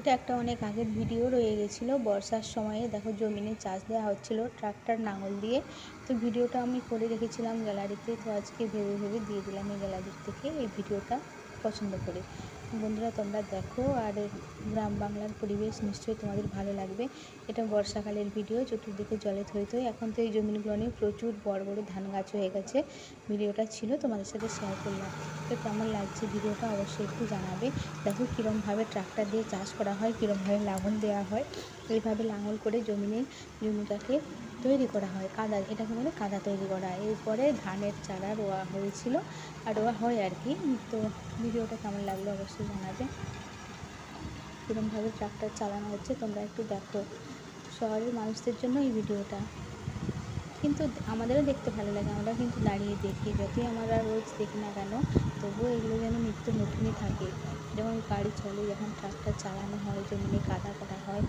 এটা একটা অনেক আগের ভিডিও রয়ে গেছিল। বর্ষার সময়ে দেখো জমিনে চাষ দেওয়া হচ্ছিল ট্রাক্টর নাঙল দিয়ে। তো ভিডিওটা আমি করে রেখেছিলাম গ্যালারিতে। তো আজকে ভেবে ভেবে দিয়ে দিলাম এই গ্যালারির থেকে এই ভিডিওটা পছন্দ করে। বন্ধুরা, তোমরা দেখো আর গ্রাম বাংলার পরিবেশ নিশ্চয়ই তোমাদের ভালো লাগবে। এটা বর্ষাকালের ভিডিও চতুর্দিকে জলে থই থই। এখন তো এই জমিগুলো নিয়ে প্রচুর বড় বড় ধান গাছ হয়ে গেছে। ভিডিওটা ছিল, তোমাদের সাথে শেয়ার করলাম। তো কেমন লাগছে ভিডিওটা অবশ্যই একটু জানাবে। দেখো কীরমভাবে ট্রাক্টর দিয়ে চাষ করা হয়, কীরমভাবে লাঙল দেওয়া হয়। এইভাবে লাঙল করে জমিনে জমিটাকে তৈরি করা হয়। কাদা, এটাকে বলে কাদা তৈরি করা এরপরে ধানের চারা রোয়া হয়েছিল, আর রোয়া হয় আর কি। তো ভিডিওটা কেমন লাগল অবশ্যই জানাবে কীরমভাবে ট্রাক্টর চালানো হচ্ছে তোমরা একটু দেখো। শহরের মানুষদের জন্য এই ভিডিওটা। কিন্তু আমাদেরও দেখতে ভালো লাগে আমরা কিন্তু দাঁড়িয়ে দেখি। যতই আমরা রোজ দেখি না কেন, তবুও এগুলো যেন নিত্য নতুনই থাকে। যেমন গাড়ি চলে, যখন ট্রাক্টর চালানো হয়, জমিনে কাদা করা হয়